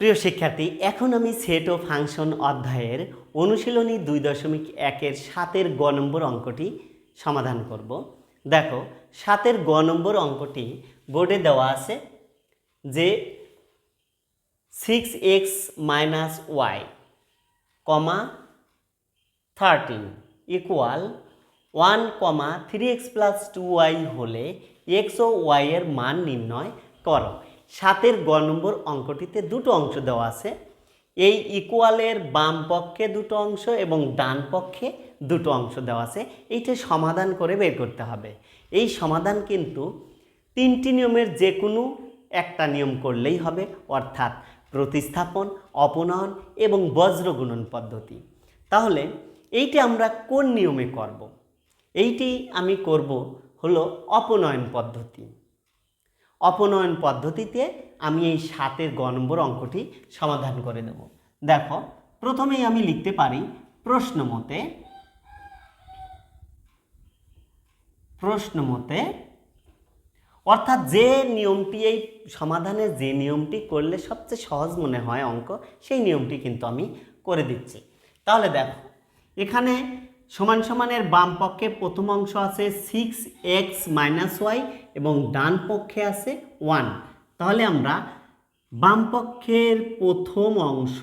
প্রিয় শিক্ষার্থী, এখন আমি সেট ও ফাংশন অধ্যায়ের অনুশীলনী দুই দশমিক একের সাতের গ নম্বর অঙ্কটি সমাধান করব। দেখো, সাতের গ নম্বর অঙ্কটি বোর্ডে দেওয়া আছে যে six x minus y comma thirteen equal one comma three x plus two y হলে এক্স ও ওয়াই এর মান নির্ণয় করো। সাতের গ নম্বর অঙ্কটিতে দুটো অংশ দেওয়া আছে। এই ইকুয়ালের বাম পক্ষে দুটো অংশ এবং ডান পক্ষে দুটো অংশ দেওয়া আছে। এইটা সমাধান করে বের করতে হবে। এই সমাধান কিন্তু তিনটি নিয়মের যে কোনো একটা নিয়ম করলেই হবে, অর্থাৎ প্রতিস্থাপন, অপনয়ন এবং বজ্রগুণন পদ্ধতি। তাহলে এইটি আমরা কোন নিয়মে করব। এইটি আমি করব হলো অপনয়ন পদ্ধতি। অপনয়ন পদ্ধতিতে আমি এই সাতের গ নম্বর অঙ্কটি সমাধান করে দেব। দেখো, প্রথমেই আমি লিখতে পারি প্রশ্ন মতে প্রশ্ন মতে, অর্থাৎ যে নিয়মটি এই সমাধানের যে নিয়মটি করলে সবচেয়ে সহজ মনে হয় অঙ্ক, সেই নিয়মটি কিন্তু আমি করে দিচ্ছি। তাহলে দেখো, এখানে সমান সমানের বাম পক্ষে প্রথম অংশ আছে সিক্স এক্স মাইনাস ওয়াই এবং ডান পক্ষে আছে ওয়ান তাহলে আমরা বাম পক্ষের প্রথম অংশ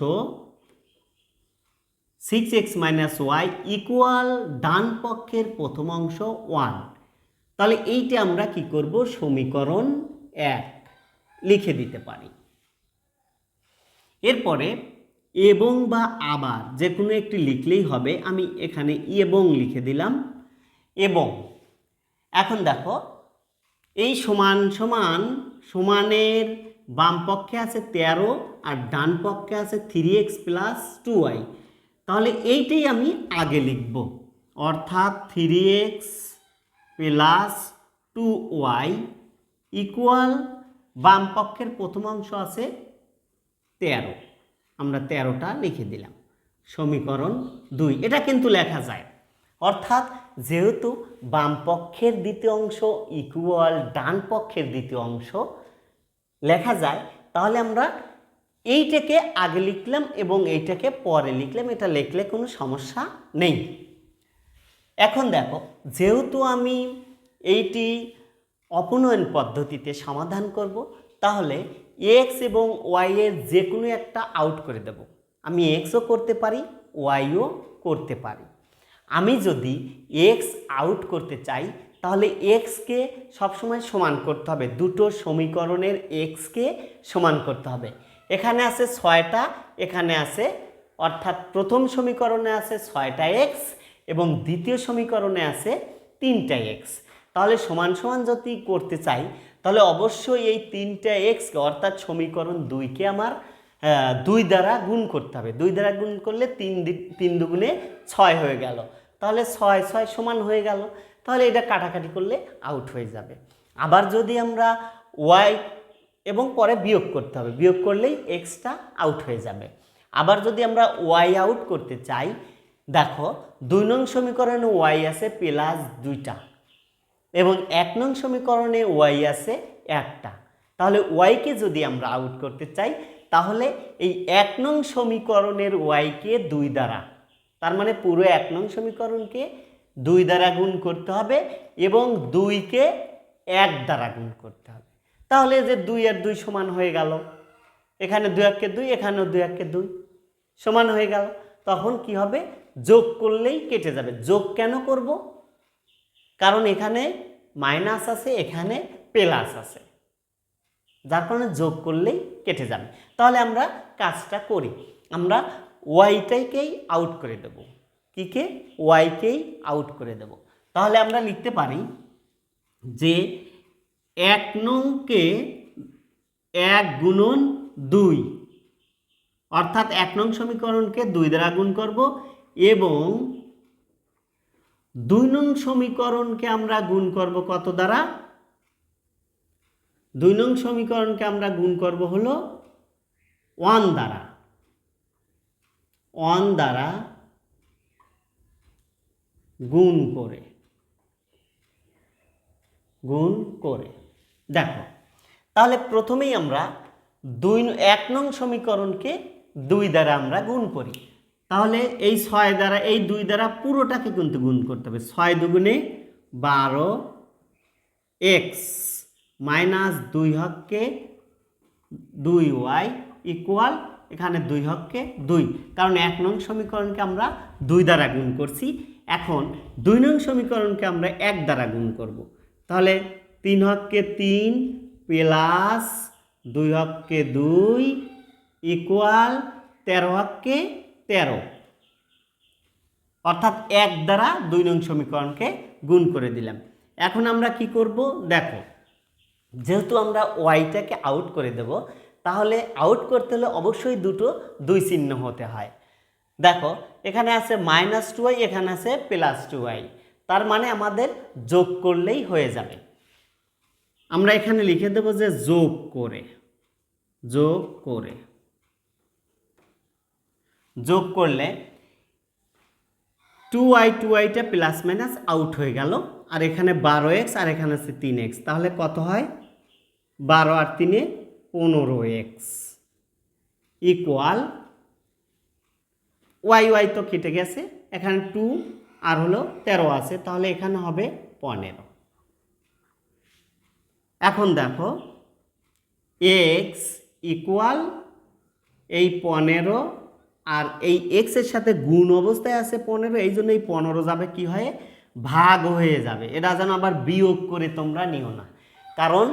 six x minus y equal ডান পক্ষের প্রথম অংশ ওয়ান তাহলে এইটা আমরা কি করব? সমীকরণ এক। লিখে দিতে পারি। এরপরে এবং বা আবার যে কোনো একটি লিখলেই হবে। আমি এখানে এবং লিখে দিলাম। এবং এখন দেখো, এই সমান সমান সমানের বাম পক্ষে আছে তেরো আর ডান পক্ষে আছে three x plus two y তাহলে এইটাই আমি আগে লিখব। অর্থাৎ three x plus two y equal বাম পক্ষের প্রথম অংশ আছে তেরো। আমরা তেরোটা লিখে দিলাম। সমীকরণ দুই, এটা কিন্তু লেখা যায়। অর্থাৎ যেহেতু বাম পক্ষের দ্বিতীয় অংশ ইকুয়াল ডান পক্ষের দ্বিতীয় অংশ লেখা যায়, তাহলে আমরা এইটাকে আগে লিখলাম এবং এইটাকে পরে লিখলাম, এটা লিখলে কোনো সমস্যা নেই। এখন দেখো, যেহেতু আমি এইটি অপনয়ন পদ্ধতিতে সমাধান করব তাহলে এক্স এবং ওয়াই এর যে কোনো একটা আউট করে দেব। আমি এক্সও করতে পারি ওয়াইও করতে পারি। আমি যদি এক্স আউট করতে চাই, তাহলে এক্সকে সবসময় সমান করতে হবে। দুটো সমীকরণের এক্সকে সমান করতে হবে। এখানে আছে ছয়টা, এখানে আছে, অর্থাৎ প্রথম সমীকরণে আছে ছয়টা এক্স এবং দ্বিতীয় সমীকরণে আছে তিনটা এক্স তাহলে সমান সমান যদি করতে চাই তাহলে অবশ্যই এই তিনটা এক্স অর্থাৎ সমীকরণ দুইকে আমার দুই দ্বারা গুণ করতে হবে। দুই দ্বারা গুণ করলে তিন তিন দুগুণে ছয় হয়ে গেল। তাহলে ছয় ছয় সমান হয়ে গেল। তাহলে এটা কাটাকাটি করলে আউট হয়ে যাবে। আবার যদি আমরা ওয়াই এবং পরে বিয়োগ করতে হবে, বিয়োগ করলেই এক্সটা আউট হয়ে যাবে। আবার যদি আমরা ওয়াই আউট করতে চাই, দেখো, দুই নং সমীকরণে ওয়াই আছে প্লাস দুইটা। এবং এক নং সমীকরণে ওয়াই আছে একটা। তাহলে ওয়াইকে যদি আমরা আউট করতে চাই, তাহলে এই এক নং সমীকরণের ওয়াইকে দুই দ্বারা, তার মানে পুরো এক নং সমীকরণকে দুই দ্বারা গুণ করতে হবে এবং দুইকে এক দ্বারা গুণ করতে হবে। তাহলে যে দুই আর দুই সমান হয়ে গেল, এখানে দুই এককে দুই, এখানেও দুই এককে দুই সমান হয়ে গেল, তখন কি হবে? যোগ করলেই কেটে যাবে। যোগ কেন করব? কারণ এখানে মাইনাস আছে, এখানে প্লাস আছে। যার কারণে যোগ করলেই কেটে যাবে। তাহলে আমরা কাজটা করি। আমরা ওয়াইটাইকেই আউট করে দেব। কিকে? ওয়াইকেই আউট করে দেব। তাহলে আমরা লিখতে পারি যে এক নংকে এক গুণন দুই। অর্থাৎ এক নং সমীকরণকে দুই দ্বারা গুণ করব এবং দুই নং সমীকরণকে আমরা গুণ করব কত দ্বারা? দুই নং সমীকরণকে আমরা গুণ করব হলো ওয়ান দ্বারা। ওয়ান দ্বারা গুণ করে। গুণ করে। দেখো, তাহলে প্রথমেই আমরা দুই, এক নং সমীকরণকে দুই দ্বারা আমরা গুণ করি। তাহলে এই ছয় দ্বারা, এই দুই দ্বারা পুরোটাকে কিন্তু গুণ করতে হবে। ছয় দুগুণে বারো এক্স মাইনাস দুই হককে দুই ওয়াই ইকুয়াল এখানে দুই হককে দুই। কারণ এক নং সমীকরণকে আমরা দুই দ্বারা গুণ করছি। এখন দুই নং সমীকরণকে আমরা এক দ্বারা গুণ করব। তাহলে তিন হককে তিন প্লাস দুই হককে দুই ইকুয়াল তেরো হককে তেরো। অর্থাৎ এক দ্বারা দুই নং সমীকরণকে গুণ করে দিলাম। এখন আমরা কি করব? দেখো, যেহেতু আমরা ওয়াইটাকে আউট করে দেব, তাহলে আউট করতে হলে অবশ্যই দুটো দুই চিহ্ন হতে হয়। দেখো, এখানে আছে মাইনাস টু ওয়াই এখানে আছে প্লাস টু ওয়াই তার মানে আমাদের যোগ করলেই হয়ে যাবে। আমরা এখানে লিখে দেব যে যোগ করে যোগ করে। যোগ করলে টু ওয়াই টু ওয়াইটা প্লাস মাইনাস আউট হয়ে গেল। আর এখানে বারো এক্স আর এখানে আছে তিন এক্স তাহলে কত হয়? বারো আর তিনে পনেরো এক্স ইকুয়াল ওয়াই ওয়াই তো কেটে গেছে। এখানে টু আর হলো তেরো আছে। তাহলে এখানে হবে পনেরো। এখন দেখো এক্স ইকুয়াল এই পনেরো আর এই এক্সের সাথে গুণ অবস্থায় আছে পনেরো, এই জন্য এই পনেরো যাবে কি হয়? ভাগ হয়ে যাবে। এটা যেন আবার বিয়োগ করে তোমরা নিও না। কারণ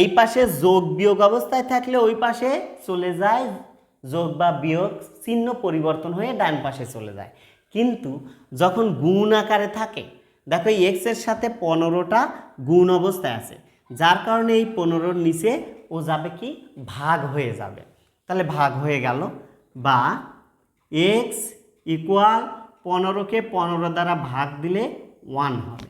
এই পাশে যোগ বিয়োগ অবস্থায় থাকলে ওই পাশে চলে যায়, যোগ বা বিয়োগ চিহ্ন পরিবর্তন হয়ে ডান পাশে চলে যায়। কিন্তু যখন গুণ আকারে থাকে, দেখো এই এক্সের সাথে পনেরোটা গুণ অবস্থায় আছে। যার কারণে এই পনেরোর নিচে ও যাবে কি? ভাগ হয়ে যাবে। তাহলে ভাগ হয়ে গেল বা এক্স ইকুয়াল পনেরোকে পনেরো দ্বারা ভাগ দিলে ওয়ান হবে।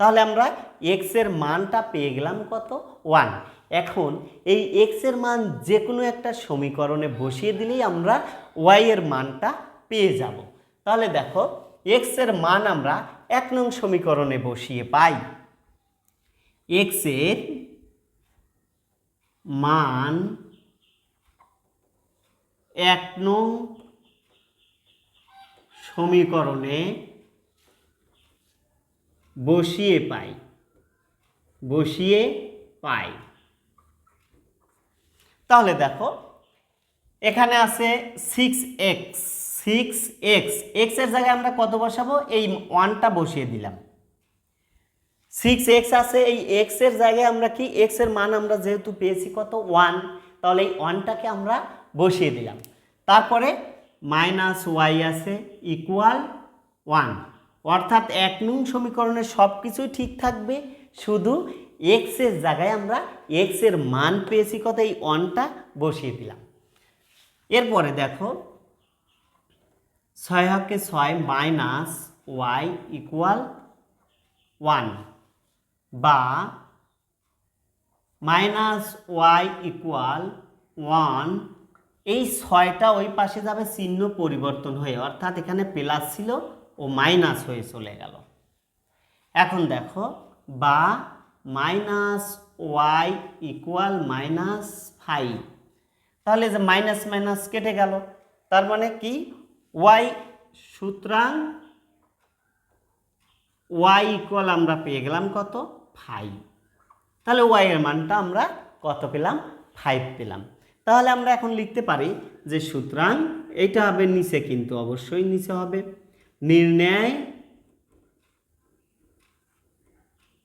তাহলে আমরা এক্সের মানটা পেয়ে গেলাম কত? ওয়ান এখন এই এক্সের মান যে কোনো একটা সমীকরণে বসিয়ে দিলেই আমরা ওয়াই এর মানটা পেয়ে যাব। তাহলে দেখো এক্সের মান আমরা এক নং সমীকরণে বসিয়ে পাই। এক্সের মান এক নং সমীকরণে বসিয়ে পাই বসিয়ে পাই। তাহলে দেখো, এখানে আছে সিক্স এক্স সিক্স এক্স এক্সের জায়গায় আমরা কত বসাবো? এই ওয়ানটা বসিয়ে দিলাম। সিক্স এক্স আছে, এই এক্সের জায়গায় আমরা কি এক্সের মান আমরা যেহেতু পেয়েছি কত? ওয়ান তাহলে এই ওয়ানটাকে আমরা বসিয়ে দিলাম। তারপরে মাইনাস ওয়াই আছে ইকুয়াল ওয়ান অর্থাৎ এক নং সমীকরণের সব কিছুই ঠিক থাকবে, শুধু এক্সের জায়গায় আমরা এক্সের মান পেয়েছি কত এই ওয়ানটা বসিয়ে দিলাম। এরপরে দেখো, ছয় হকে ছয় মাইনাস ওয়াই ইকুয়াল ওয়ান বা মাইনাস ওয়াই ইকুয়াল ওয়ান এই ছয়টা ওই পাশে যাবে চিহ্ন পরিবর্তন হয়ে, অর্থাৎ এখানে প্লাস ছিল ও মাইনাস হয়ে চলে গেল। এখন দেখো, বা minus y equal minus five তাহলে যে মাইনাস মাইনাস কেটে গেল, তার মানে কি? ওয়াই সুতরাং ওয়াই ইকুয়াল আমরা পেয়ে গেলাম কত? ফাইভ তাহলে ওয়াই এর মানটা আমরা কত পেলাম? ফাইভ পেলাম। তাহলে আমরা এখন লিখতে পারি যে সুতরাং এটা হবে নিচে কিন্তু অবশ্যই নিচে হবে। নির্ণয়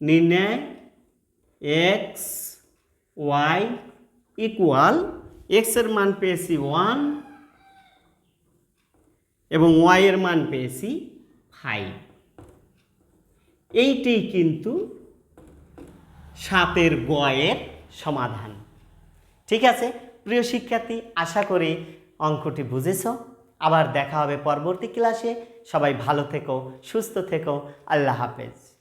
নির্ণয় এক্স ওয়াই ইকুয়াল এক্সের মান পেয়েছি ওয়ান এবং ওয়াই এর মান পেয়েছি ফাইভ এইটি কিন্তু সাতের গয়ের সমাধান। ঠিক আছে? প্রিয় শিক্ষার্থী, আশা করি অঙ্কটি বুঝেছ। আবার দেখা হবে পরবর্তী ক্লাসে। সবাই ভালো থেকো, সুস্থ থেকো। আল্লাহ হাফেজ।